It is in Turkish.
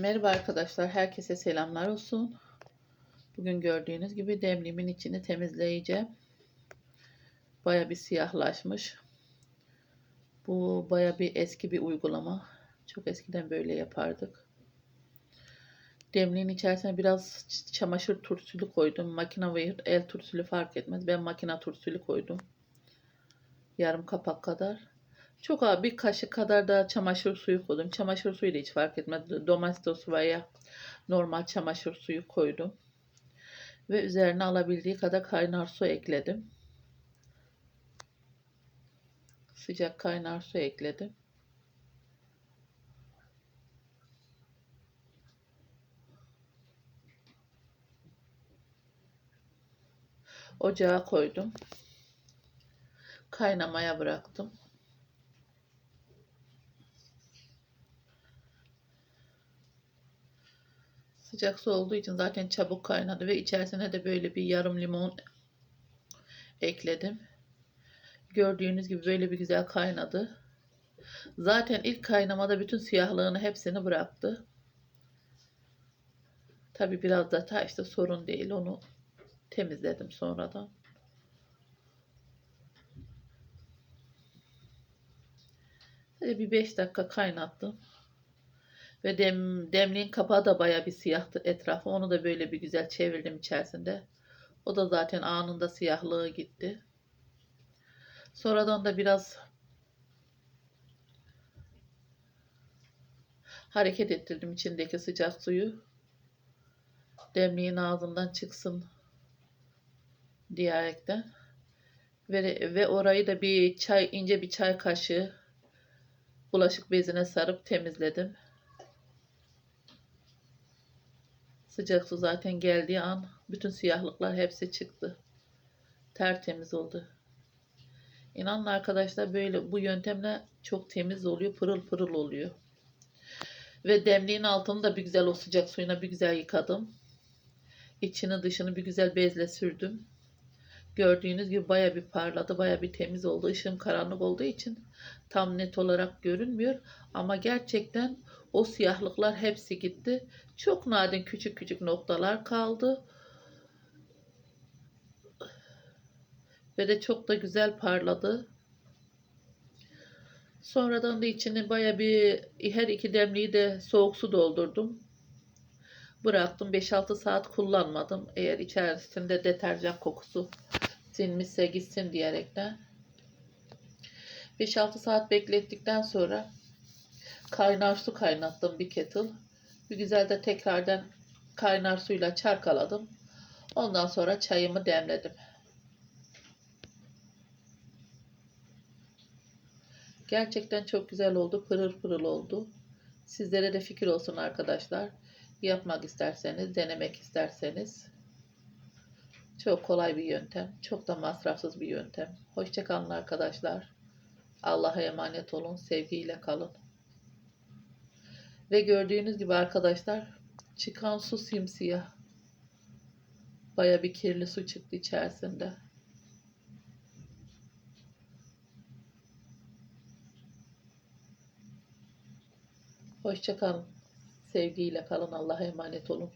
Merhaba arkadaşlar, herkese selamlar olsun. Bugün gördüğünüz gibi demliğimin içini temizleyeceğim. Baya bir siyahlaşmış. Bu baya bir eski bir uygulama. Çok eskiden böyle yapardık. Demliğin içerisine biraz çamaşır turşulu koydum. Makine ve el turşulu fark etmez. Ben makine turşulu koydum. Yarım kapak kadar. Çok az bir kaşık kadar da çamaşır suyu koydum. Çamaşır suyu da hiç fark etmez. Domestos veya normal çamaşır suyu koydum. Ve üzerine alabildiği kadar kaynar su ekledim. Sıcak kaynar su ekledim. Ocağa koydum. Kaynamaya bıraktım. Sıcak su olduğu için zaten çabuk kaynadı ve içerisine de böyle bir yarım limon ekledim. Gördüğünüz gibi böyle bir güzel kaynadı. Zaten ilk kaynamada bütün siyahlığını hepsini bıraktı. Tabi biraz da ta işte sorun değil onu temizledim sonradan. Böyle bir 5 dakika kaynattım. Ve dem, demliğin kapağı da baya bir siyahtı etrafı. Onu da böyle bir güzel çevirdim içerisinde. O da zaten anında siyahlığı gitti. Sonradan da biraz hareket ettirdim içindeki sıcak suyu. Demliğin ağzından çıksın diyerekten. Ve, ve orayı da bir çay ince bir çay kaşığı bulaşık bezine sarıp temizledim. Sıcak su zaten geldiği an bütün siyahlıklar hepsi çıktı. Tertemiz oldu. İnanın arkadaşlar böyle bu yöntemle çok temiz oluyor, pırıl pırıl oluyor. Ve demliğin altını da bir güzel o sıcak suyuna bir güzel yıkadım. İçini dışını bir güzel bezle sürdüm. Gördüğünüz gibi baya bir parladı, baya bir temiz oldu. Işığım karanlık olduğu için tam net olarak görünmüyor. Ama gerçekten o siyahlıklar hepsi gitti. Çok nadir küçük küçük noktalar kaldı. Ve de çok da güzel parladı. Sonradan da içini baya bir her iki demliği de soğuk su doldurdum. Bıraktım 5-6 saat kullanmadım. Eğer içerisinde deterjan kokusu sinmişse gitsin diyerekten. 5-6 saat beklettikten sonra kaynar su kaynattım bir kettle. Bir güzel de tekrardan kaynar suyla çarkaladım. Ondan sonra çayımı demledim. Gerçekten çok güzel oldu. Pırıl pırıl oldu. Sizlere de fikir olsun arkadaşlar. Yapmak isterseniz, denemek isterseniz. Çok kolay bir yöntem. Çok da masrafsız bir yöntem. Hoşçakalın arkadaşlar. Allah'a emanet olun. Sevgiyle kalın. Ve gördüğünüz gibi arkadaşlar çıkan su simsiyah. Baya bir kirli su çıktı içerisinde. Hoşçakalın. Sevgiyle kalın. Allah'a emanet olun.